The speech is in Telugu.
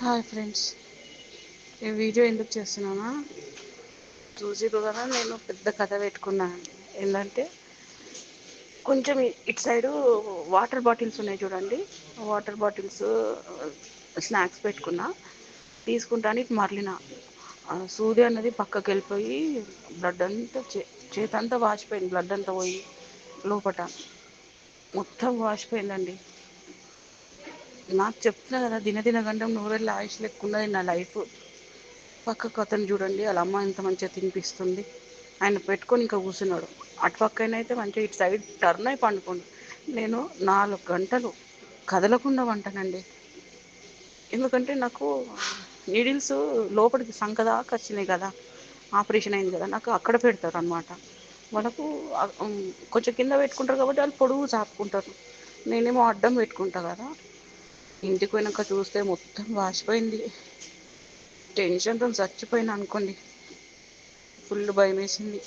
హాయ్ ఫ్రెండ్స్ నేను వీడియో ఎందుకు చేస్తున్నానా? చూసిర్రు కదా నేను పెద్ద కథ పెట్టుకున్నాను ఏంటంటే కొంచెం ఇటు సైడు వాటర్ బాటిల్స్ ఉన్నాయి చూడండి. వాటర్ బాటిల్స్ స్నాక్స్ పెట్టుకున్నా. తీసుకుంటాను ఇటు మరలిన. సూది అన్నది పక్కకి వెళ్ళిపోయి బ్లడ్ అంతా చే చేతంతా వాచిపోయింది. బ్లడ్ అంతా పోయి లోపట. మొత్తం వాచిపోయిందండి. నాకు చెప్తున్నా కదా దినదిన గండం నూరెళ్ళ ఆయుష్ లెక్కున్నది నా లైఫ్. పక్కకు అతను చూడండి వాళ్ళ అమ్మ ఎంత మంచిగా తినిపిస్తుంది. ఆయన పెట్టుకొని ఇంకా కూర్చున్నాడు. అటుపక్కన అయితే మంచిగా ఇటు సైడ్ టర్న్ అయి పండుకోండి. నేను నాలుగు గంటలు కదలకుండా వంటనండి. ఎందుకంటే నాకు నీడిల్స్ లోపలికి సంక దాకా వచ్చినాయి కదా. ఆపరేషన్ అయింది కదా నాకు అక్కడ పెడతారు అనమాట వాళ్ళకు కొంచెం కింద పెట్టుకుంటారు కాబట్టి వాళ్ళు పొడుగు చాపుకుంటారు. నేనేమో అడ్డం పెట్టుకుంటా కదా. ఇంటికి పోయినాక చూస్తే మొత్తం వాసిపోయింది. టెన్షన్తో చచ్చిపోయినా అనుకోండి. ఫుల్ భయం వేసింది